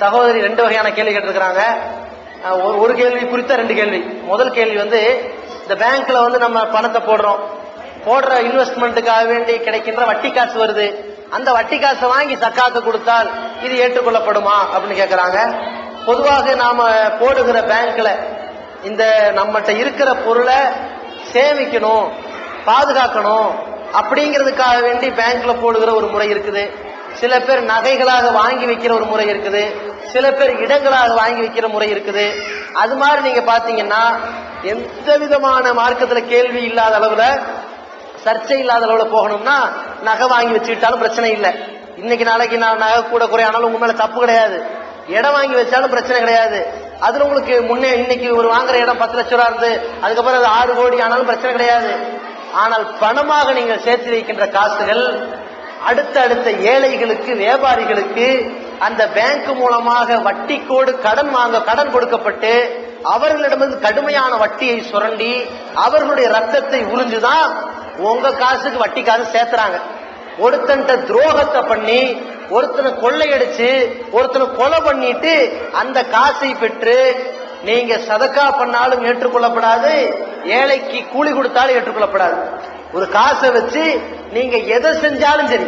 சகோதரி ரெண்டு வகையான கேள்வி கேட்டிருக்கிறாங்க. ஒரு ஒரு கேள்வி குறித்த ரெண்டு கேள்வி. முதல் கேள்வி வந்து இந்த பேங்க்ல வந்து நம்ம பணத்தை போடுறோம். போடுற இன்வெஸ்ட்மெண்ட்டுக்காக வேண்டி கிடைக்கின்ற வட்டி காசு வருது. அந்த வட்டி காசை வாங்கி சக்காத்து கொடுத்தால் இது ஏற்றுக்கொள்ளப்படுமா அப்படின்னு கேட்குறாங்க பொதுவாக நாம போடுகிற பேங்க்ல இந்த நம்மகிட்ட இருக்கிற பொருளை சேமிக்கணும் பாதுகாக்கணும் அப்படிங்கிறதுக்காக வேண்டி பேங்க்ல போடுகிற ஒரு முறை இருக்குது. சில பேர் நகைகளாக வாங்கி வைக்கிற ஒரு முறை இருக்குது. சில பேர் இடங்களாக வாங்கி வைக்கிற முறை இருக்குது. அது மாதிரி நீங்க பாத்தீங்கன்னா எந்த விதமான மார்க்கத்துல கேள்வி இல்லாத அளவுல சர்ச்சை இல்லாத அளவுல போகணும்னா நகை வாங்கி வச்சுக்கிட்டாலும் பிரச்சனை இல்லை. இன்னைக்கு நாளைக்கு நான் நகை கூட குறையானாலும் உங்க மேல தப்பு கிடையாது. இடம் வாங்கி வச்சாலும் பிரச்சனை கிடையாது. அதுல உங்களுக்கு முன்னே இன்னைக்கு ஒரு வாங்குற இடம் பத்து லட்சம் ரூபா இருந்து அதுக்கப்புறம் அது ஆறு கோடி ஆனாலும் பிரச்சனை கிடையாது. ஆனால் பணமாக நீங்கள் சேர்த்து வைக்கின்ற காசுகள் அடுத்தடுத்த ஏழைகளுக்கு வியாபாரிகளுக்கு அந்த பேங்க் மூலமாக வட்டிக்கோடு கடன் வாங்க கடன் கொடுக்கப்பட்டு அவர்களிடமிருந்து கடுமையான வட்டியை சுரண்டி அவர்களுடைய ரத்தத்தை உறிஞ்சுதான் உங்க காசுக்கு வட்டி காசு சேர்த்துறாங்க. ஒருத்தன்ட்ட துரோகத்தை பண்ணி ஒருத்தனை கொள்ளையடிச்சு ஒருத்தனை கொலை பண்ணிட்டு அந்த காசை பெற்று நீங்க சதக்கா பண்ணாலும் ஏற்றுக்கொள்ளப்படாது ஏழைக்கு கூலி கொடுத்தாலும் ஏற்றுக்கொள்ளப்படாது. ஒரு காசை வச்சு நீங்க எதை செஞ்சாலும் சரி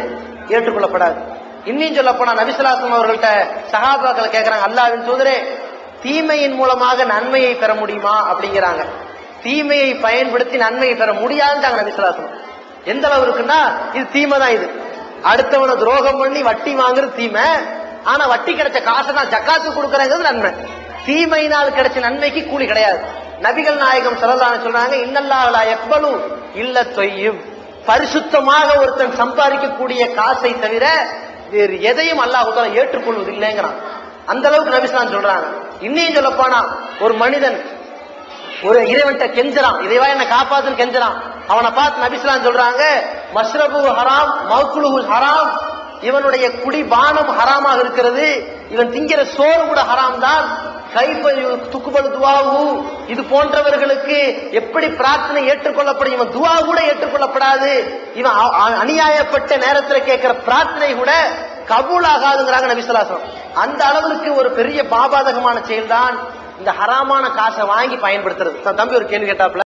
ஏற்றுக்கொள்ளப்படாது. இன்னும் சொல்ல போனா நபிசுலாசம் அவர்கள்ட்ட சகாபாக்களை கேட்கிறாங்க அல்லாவின் சோதரே தீமையின் மூலமாக நன்மையை பெற முடியுமா? அப்படிங்கிறாங்க. தீமையை பயன்படுத்தி நன்மையை பெற முடியாதுட்டாங்க நபிசுலாசனம் எந்த அளவு இருக்குன்னா இது தீமை தான் இது. அடுத்தவனை துரோகம் பண்ணி வட்டி வாங்குறது தீமை. ஆனா வட்டி கிடைச்ச காசை நான் ஜக்காத்து கொடுக்கறங்கிறது நன்மை. தீமையினால் கிடைச்ச நன்மைக்கு கூலி கிடையாது. நபிகள் நாயகம் சொல்லலான்னு சொல்றாங்க இன்னல்லாஹலா எக்பலு இல்ல தொய்யும். பரிசுத்தமாக ஒருத்தன் சம்பாதிக்கக்கூடிய காசை தவிர வேறு எதையும் அல்லாஹ் ஏற்றுக்கொள்வது இல்லைங்கிறான் அந்த அளவுக்கு நபிஸ்லாம் சொல்றாங்க. இன்னும் சொல்லப்பானா ஒரு மனிதன் ஒரு இறைவன்ட்ட கெஞ்சறான். இறைவா என்ன காப்பாத்துன்னு கெஞ்சறான். அவனை பார்த்து நபிஸ்லாம் சொல்றாங்க மஷ்ரபு ஹராம் மவுக்குலு ஹராம். இவனுடைய குடிபானம் ஹராமாக இருக்கிறது. இவன் திங்கிற சோறு கூட ஹராம் தான். துக்குபல் துவாவு. இது போன்றவர்களுக்கு எப்படி பிரார்த்தனை ஏற்றுக்கொள்ளப்படும்? இவன் துவா கூட ஏற்றுக்கொள்ளப்படாது. இவன் அ- அநியாயப்பட்ட நேரத்தில் கேட்கிற பிரார்த்தனை கூட கபூல் ஆகாதுங்கிறாங்க நபிசுலாசனம் அந்த அளவுக்கு ஒரு பெரிய பாபாதகமான செயல்தான் இந்த ஹராமான காசை வாங்கி பயன்படுத்துறது. தம்பி ஒரு கேள்வி கேட்டாப்ல?